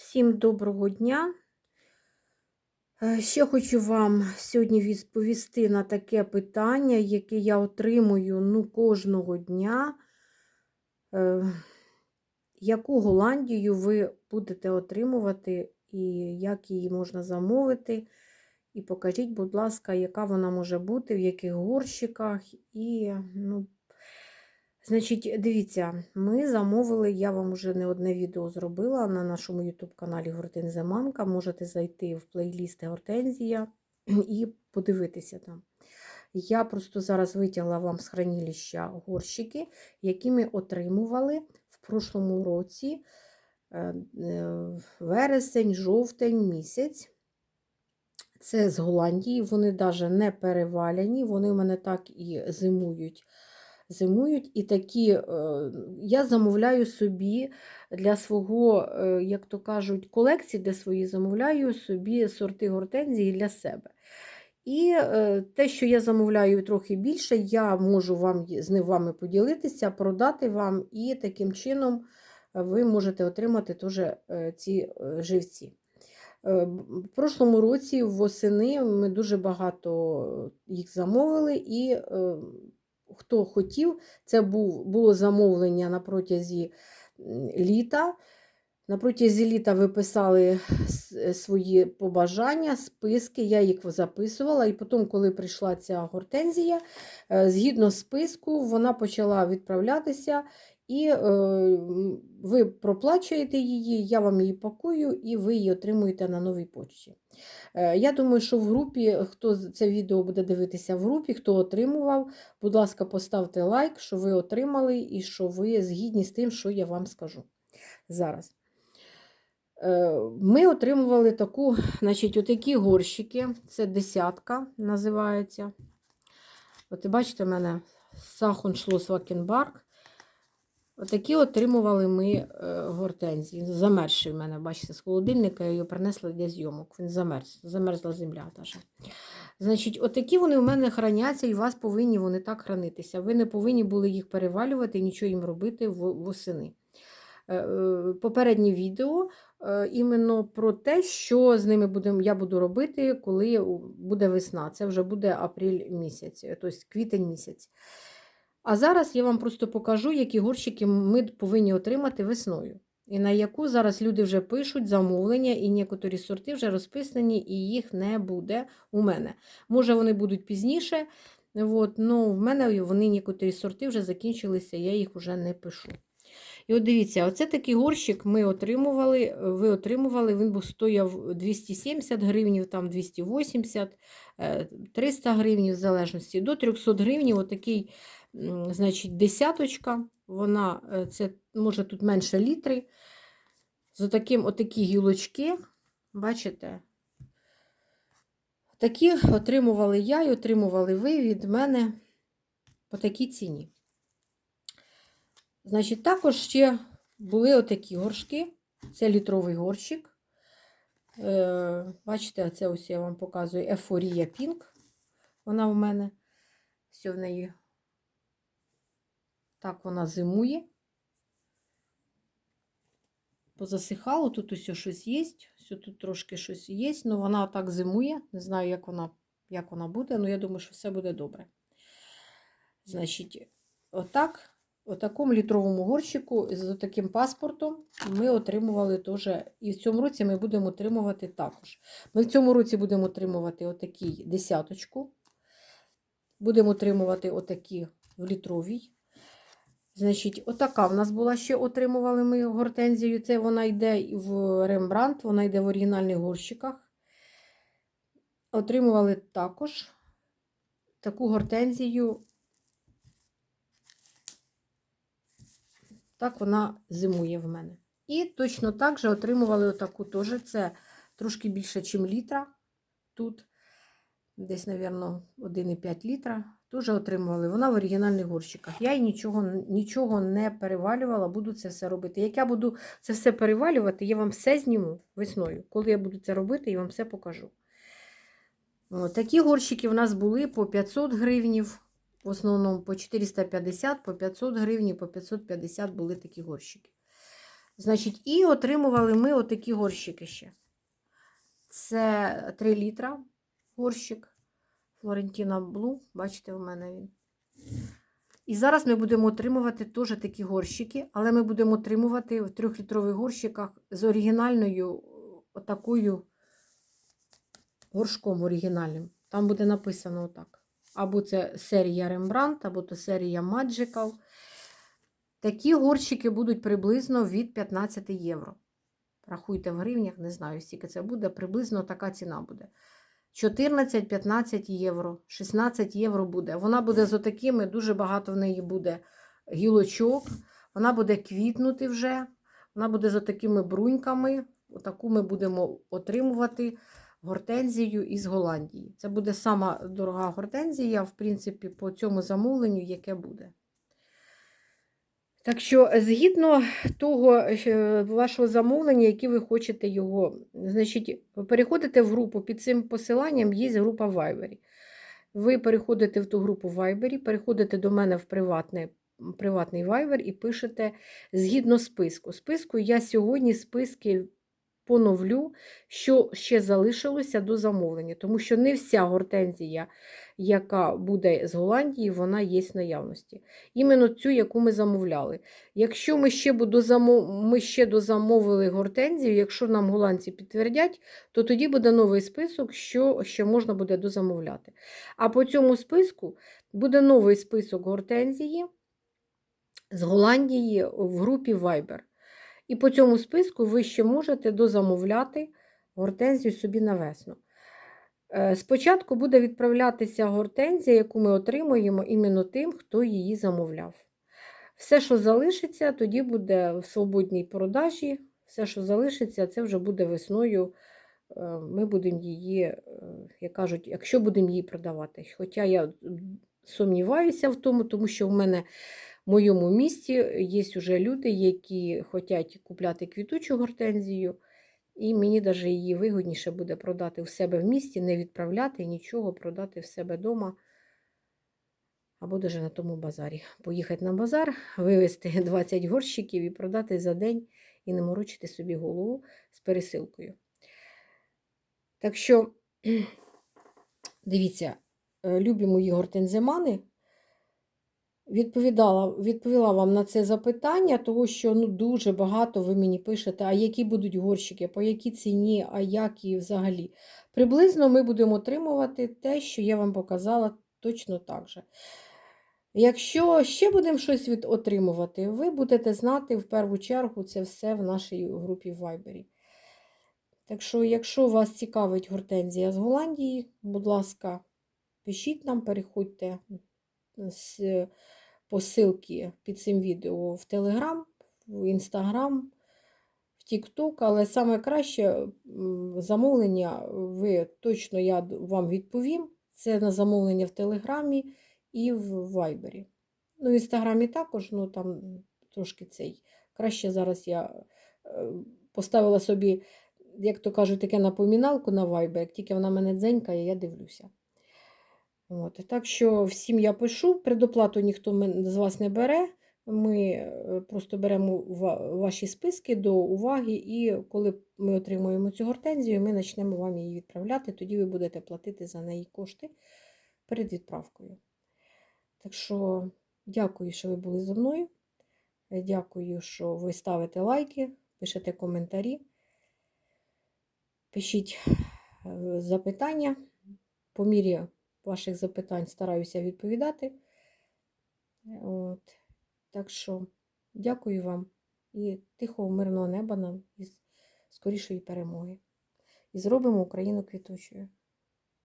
Всім доброго дня. Е, Ще хочу вам сьогодні відповісти на таке питання, яке я отримую ну, кожного дня. Е, Яку Голландію ви будете отримувати і як її можна замовити? І покажіть, будь ласка, яка вона може бути, в яких горщиках. І, ну, Значить, дивіться, ми замовили, я вам вже не одне відео зробила на нашому YouTube-каналі Гортензія Мамка. Можете зайти в плейліст Гортензія і подивитися там. Я просто зараз витягла вам з хранилища горщики, які ми отримували в прошлому році, е, е, вересень, жовтень місяць. Це з Голландії, вони навіть не переваляні, вони в мене так і зимують зимують. І такі е, я замовляю собі для свого, е, як то кажуть, колекції, де свої замовляю собі сорти гортензії для себе. І е, те, що я замовляю трохи більше, я можу вам з ним вами поділитися, продати вам, і таким чином ви можете отримати теж ці живці. В прошлому році восени ми дуже багато їх замовили, і хто хотів, це був, було замовлення на протязі літа. На протязі літа ви писали свої побажання, списки, я їх записувала, і потім, коли прийшла ця гортензія, згідно списку, вона почала відправлятися, і е, ви проплачуєте її, я вам її пакую, і ви її отримуєте на новій почті. Е, я думаю, що в групі, хто це відео буде дивитися в групі, хто отримував, будь ласка, поставте лайк, що ви отримали і що ви згідні з тим, що я вам скажу зараз. Е, ми отримували таку, значить, отакі горщики, це десятка називається. От, бачите, в мене Сахон Шлос Вакенбарк. Отакі отримували ми е, гортензії. Замерзший в мене, бачите, з холодильника я його принесла для зйомок. Він замерз, замерзла земля. Теж. Значить, отакі вони в мене храняться, і у вас повинні вони так хранитися. Ви не повинні були їх перевалювати і нічого їм робити восени. Е, е, попереднє відео іменно про те, що з ними будем, я буду робити, коли буде весна. Це вже буде апрель місяць, тобто квітень місяць. А зараз я вам просто покажу, які горщики ми повинні отримати весною. І на яку зараз люди вже пишуть замовлення, і некоторі сорти вже розписані, і їх не буде у мене. Може, вони будуть пізніше. От, ну, В мене вони некоторі сорти вже закінчилися, я їх вже не пишу. І от дивіться, оце такий горщик ми отримували. Ви отримували, він був стояв 270 гривень, там 280, 300 гривень, в залежності до 300 гривень. Отакий значить, десяточка, вона, е, це, може, тут менше літри. З таким отакі гілочки, бачите? Такі отримували я і отримували ви від мене по такій ціні. Значить, також ще були отакі горшки. Це літровий горщик. Е, Бачите, це ось я вам показую Ефорія Пінк. Вона в мене. Все в неї так вона зимує. Позасихало, тут усе щось є, все тут трошки щось є, але вона так зимує. Не знаю, як вона як вона буде, але я думаю, що все буде добре. Значить, отак, у такому літровому горщику з таким паспортом ми отримували теж. І в цьому році ми будемо отримувати також. Ми в цьому році будемо отримувати отакий десяточку. Будемо отримувати отакі в літровій. Значить, отака в нас була ще отримували ми гортензію. Це вона йде в рембрандт, вона йде в оригінальних горщиках. Отримували також таку гортензію. Так вона зимує в мене. І точно так же отримували отаку теж. Це трошки більше, ніж літра. Тут десь, мабуть, 1,5 літра. Теж отримували. Вона в оригінальних горщиках. Я їй нічого нічого не перевалювала, буду це все робити. Як я буду це все перевалювати, я вам все зніму весною. Коли я буду це робити, я вам все покажу. О, такі горщики в нас були по 500 гривнів. В основному по 450, по 500 гривень, по 550 були такі горщики. Значить, і отримували ми отакі горщики ще. Це 3 літра горщик. Флорентіна Блу, бачите, у мене він. І зараз ми будемо отримувати теж такі горщики, але ми будемо отримувати в 3-літрових горщиках з оригінальною отакою горшком оригінальним. Там буде написано отак. Або це серія Rembrandt, або то серія Magical. Такі горщики будуть приблизно від 15 євро. Рахуйте в гривнях, не знаю, скільки це буде, приблизно така ціна буде. 14-15 євро, 16 євро буде. Вона буде з отакими, дуже багато в неї буде гілочок, вона буде квітнути вже, вона буде з отакими бруньками. Отаку ми будемо отримувати гортензію із Голландії. Це буде сама дорога гортензія, в принципі, по цьому замовленню, яке буде. Так що, згідно того е, вашого замовлення, яке ви хочете його, значить, переходите в групу під цим посиланням, є група в Viber. Ви переходите в ту групу в Viber, переходите до мене в приватний, приватний Viber і пишете згідно списку. Списку я сьогодні списки поновлю, що ще залишилося до замовлення, тому що не вся гортензія, яка буде з Голландії, вона є в наявності. Іменно цю, яку ми замовляли. Якщо ми ще, ми ще дозамовили гортензію, якщо нам голландці підтвердять, то тоді буде новий список, що ще можна буде дозамовляти. А по цьому списку буде новий список гортензії з Голландії в групі Viber. І по цьому списку ви ще можете дозамовляти гортензію собі на весну. Е, Спочатку буде відправлятися гортензія, яку ми отримуємо іменно тим, хто її замовляв. Все, що залишиться, тоді буде в свободній продажі. Все, що залишиться, це вже буде весною. Е, Ми будемо її, е, як кажуть, якщо будемо її продавати. Хоча я сумніваюся в тому, тому що в мене в моєму місті є вже люди, які хочуть купляти квітучу гортензію. І мені навіть її вигідніше буде продати в себе в місті, не відправляти нічого, продати в себе вдома. Або навіть на тому базарі. Поїхати на базар, вивезти 20 горщиків і продати за день і не морочити собі голову з пересилкою. Так що, дивіться, е, любі мої гортензимани, відповідала, відповіла вам на це запитання, тому що ну, дуже багато ви мені пишете, а які будуть горщики, по якій ціні, а як і взагалі. Приблизно ми будемо отримувати те, що я вам показала точно так же. Якщо ще будемо щось отримувати, ви будете знати в першу чергу це все в нашій групі в Viber. Так що, якщо вас цікавить гортензія з Голландії, будь ласка, пишіть нам, переходьте з посилки під цим відео в Телеграм, в Інстаграм, в Тікток, але саме краще замовлення, ви точно я вам відповім. Це на замовлення в Телеграмі і в Вайбері. Ну, в Інстаграмі також, ну там трошки цей. Краще зараз я е, поставила собі, як то кажуть, таке напоміналку на Viber, як тільки вона мене дзенькає, я дивлюся. От, Так що всім я пишу, предоплату ніхто з вас не бере. Ми е, просто беремо ваші списки до уваги, і коли ми отримуємо цю гортензію, ми почнемо вам її відправляти, тоді ви будете платити за неї кошти перед відправкою. Так що, дякую, що ви були зі мною. Дякую, що ви ставите лайки, пишете коментарі, пишіть е, запитання по мірі ваших запитань стараюся відповідати. От. Так що, дякую вам і тихого, мирного неба нам і скорішої перемоги. І зробимо Україну квітучою.